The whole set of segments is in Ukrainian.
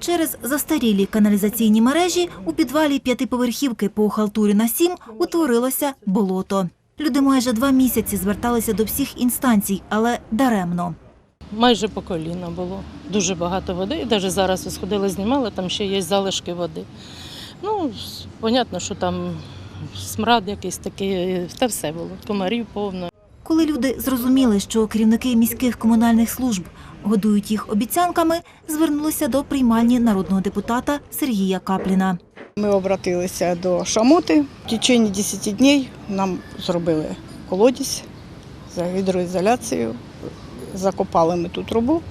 Через застарілі каналізаційні мережі у підвалі п'ятиповерхівки по халтурі на сім утворилося болото. Люди майже два місяці зверталися до всіх інстанцій, але даремно. Майже по коліна було. Дуже багато води. І навіть зараз сходили, знімали, там ще є залишки води. Ну, понятно, що там смрад якийсь такий, та все було. Комарів повно. Коли люди зрозуміли, що керівники міських комунальних служб годують їх обіцянками, звернулися до приймальні народного депутата Сергія Капліна. Ми обратилися до Шамоти. В течение 10 днів нам зробили колодязь за гідроізоляцією, закопали ми ту трубу,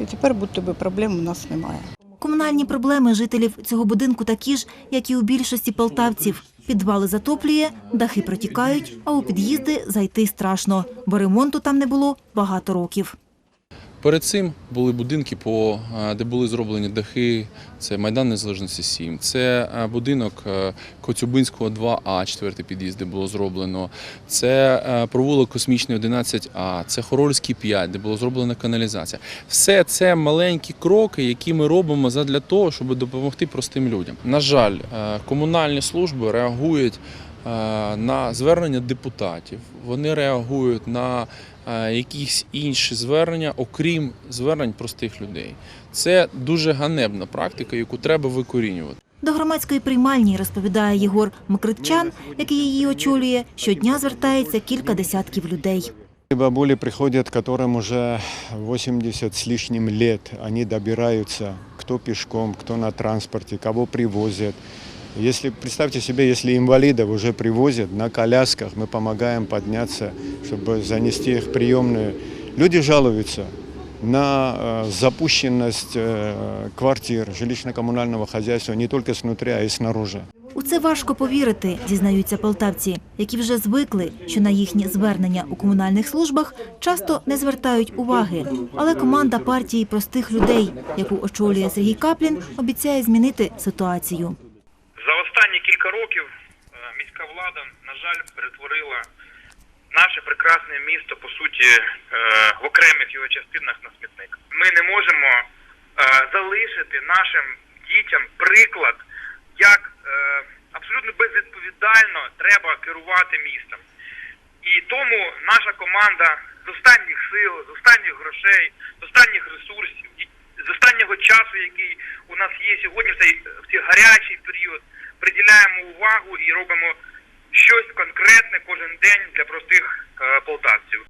і тепер будь би проблем у нас немає. Комунальні проблеми жителів цього будинку такі ж, як і у більшості полтавців. Підвали затоплює, дахи протікають, а у під'їзди зайти страшно, бо ремонту там не було багато років. Перед цим були будинки, по, е, де були зроблені дахи. Це Майдан Незалежності 7. Це е, будинок е, Коцюбинського 2А, четвертий під'їзд, де було зроблено. Це провулок Космічний 11А, це Хорольський 5, де була зроблена каналізація. Все це маленькі кроки, які ми робимо задля того, щоб допомогти простим людям. На жаль, комунальні служби реагують на звернення депутатів. Вони реагують на е, якісь інші звернення, окрім звернень простих людей. Це дуже ганебна практика, яку треба викорінювати. До громадської приймальні, розповідає Єгор Микритчан, який її очолює, щодня звертається кілька десятків людей. Бабули приходят, которым уже 80 с лишним лет. Они добираются, кто пешком, кто на транспорте, кого привозят. Если, представьте себе, если инвалидов уже привозят на колясках, мы помогаем подняться, чтобы занести их в приемную. Люди жалуются на э, запущенность э, квартир, жилищно-коммунального хозяйства не только снутри, а и снаружи. У це важко повірити, зізнаються полтавці, які вже звикли, що на їхні звернення у комунальних службах часто не звертають уваги. Але команда партії простих людей, яку очолює Сергій Каплін, обіцяє змінити ситуацію. Жаль, перетворила наше прекрасне місто, по суті, е, в окремих його частинах на смітник. Ми не можемо е, залишити нашим дітям приклад, як е, абсолютно безвідповідально треба керувати містом. І тому наша команда з останніх сил, з останніх грошей, з останніх ресурсів, з останнього часу, який у нас є сьогодні, в цей, в цей гарячий період, приділяємо увагу і робимо щось конкретне кожен день для простих е, полтавців.